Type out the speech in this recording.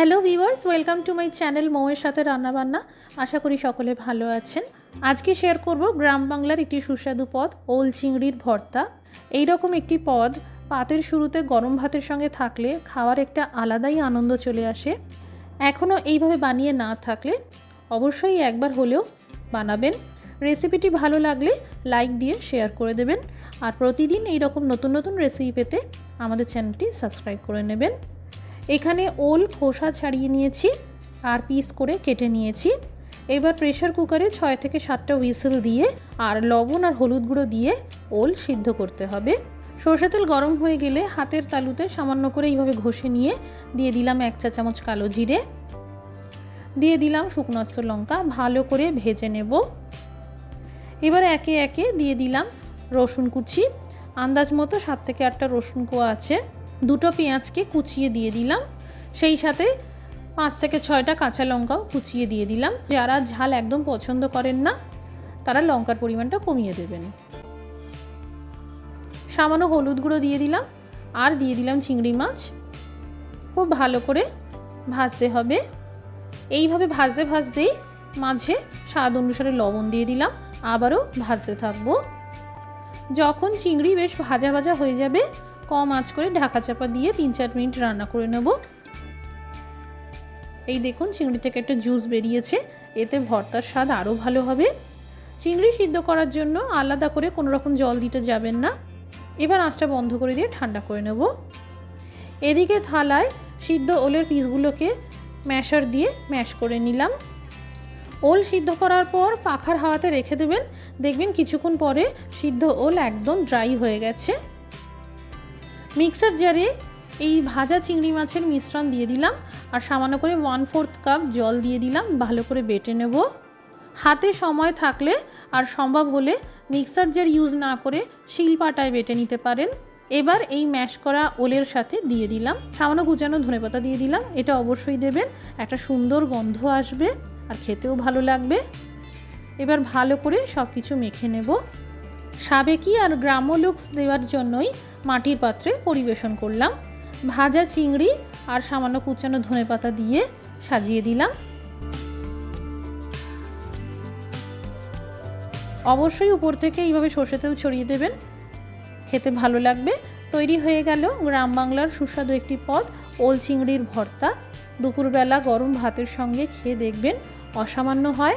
Hello viewers welcome to my channel মৌয়ের সাথে রান্নাবান্না আশা করি সকলে ভালো আছেন। আজকে শেয়ার করব গ্রাম বাংলার একটি সুস্বাদু পদ, ওল চিংড়ির ভর্তা। এই রকম একটি পদ, পাতের শুরুতে গরম ভাতের সঙ্গে থাকলে খাওয়ার একটা আলাদাই আনন্দ চলে আসে। এখনও এইভাবে বানিয়ে না থাকলে অবশ্যই একবার হলেও বানাবেন। রেসিপিটি ভালো লাগলে লাইক দিয়ে শেয়ার করে দেবেন। আর প্রতিদিন এই রকম নতুন নতুন রেসিপি পেতে আমাদের চ্যানেলটি সাবস্ক্রাইব করে নেবেন। এখানে ওল, খোসা ছাড়িয়ে নিয়েছি আর পিস করে কেটে নিয়েছি। এবার প্রেশার কুকারে ছয় থেকে সাতটা হুইসেল দিয়ে আর লবণ আর হলুদ গুঁড়ো দিয়ে ওল সিদ্ধ করতে হবে। সর্ষে তেল গরম হয়ে গেলে হাতের তালুতে সামান্য করে এইভাবে ঘষে নিয়ে দিয়ে দিলাম এক চা চামচ কালো জিরে। দিয়ে দিলাম শুকনো লঙ্কা, ভালো করে ভেজে নেব। এবার একে একে দিয়ে দিলাম রসুন কুচি। আন্দাজ মতো সাত থেকে আটটা রসুন কোয়া আছে। দুটো পেঁয়াজকে কুচিয়ে দিয়ে দিলাম। সেই সাথে পাঁচ থেকে ছয়টা কাঁচা লঙ্কাও কুচিয়ে দিয়ে দিলাম। যারা ঝাল একদম পছন্দ করেন না, তারা লঙ্কার পরিমাণটা কমিয়ে দেবেন। সামান্য হলুদ গুঁড়ো দিয়ে দিলাম আর দিয়ে দিলাম চিংড়ি মাছ। খুব ভালো করে ভাজতে হবে। এইভাবে ভাজতে ভাজতেই মাঝে স্বাদ অনুসারে লবণ দিয়ে দিলাম, আবারও ভাজতে থাকব। যখন চিংড়ি বেশ ভাজা ভাজা হয়ে যাবে কম আঁচ করে ঢাকা চাপা দিয়ে তিন চার মিনিট রান্না করে নেব। এই দেখুন, চিংড়ি থেকে একটা জুস বেরিয়েছে। এতে ভর্তার স্বাদ আরও ভালো হবে। চিংড়ি সিদ্ধ করার জন্য আলাদা করে কোনো রকম জল দিতে যাবেন না। এবার আঁচটা বন্ধ করে দিয়ে ঠান্ডা করে নেব। এদিকে থালায় সিদ্ধ ওলের পিসগুলোকে ম্যাশার দিয়ে ম্যাশ করে নিলাম। ওল সিদ্ধ করার পর পাখার হাওয়াতে রেখে দেবেন। দেখবেন কিছুক্ষণ পরে সিদ্ধ ওল একদম ড্রাই হয়ে গেছে। মিক্সার জারে এই ভাজা চিংড়ি মাছের মিশ্রণ দিয়ে দিলাম আর সামান্য করে ওয়ান ফোর্থ কাপ জল দিয়ে দিলাম, ভালো করে বেটে নেব। হাতে সময় থাকলে আর সম্ভব হলে মিক্সার জার ইউজ না করে শিলপাটায় বেটে নিতে পারেন। এবার এই ম্যাশ করা ওলের সাথে দিয়ে দিলাম। সামান্য কুচানো ধনেপাতা দিয়ে দিলাম, এটা অবশ্যই দেবেন, একটা সুন্দর গন্ধ আসবে আর খেতেও ভালো লাগবে। এবার ভালো করে সব কিছু মেখে নেব। সাবেকি আর গ্রাম্য লুকস দেওয়ার জন্যই মাটির পাত্রে পরিবেশন করলাম। ভাজা চিংড়ি আর সামান্য কুচানো ধনে পাতা দিয়ে সাজিয়ে দিলাম। অবশ্যই উপর থেকে এইভাবে সর্ষে তেল ছড়িয়ে দেবেন। খেতে ভালো লাগবে। তৈরি হয়ে গেল গ্রাম বাংলার সুস্বাদু একটি পদ, ওল চিংড়ির ভর্তা। দুপুরবেলা গরম ভাতের সঙ্গে খেয়ে দেখবেন অসামান্য হয়।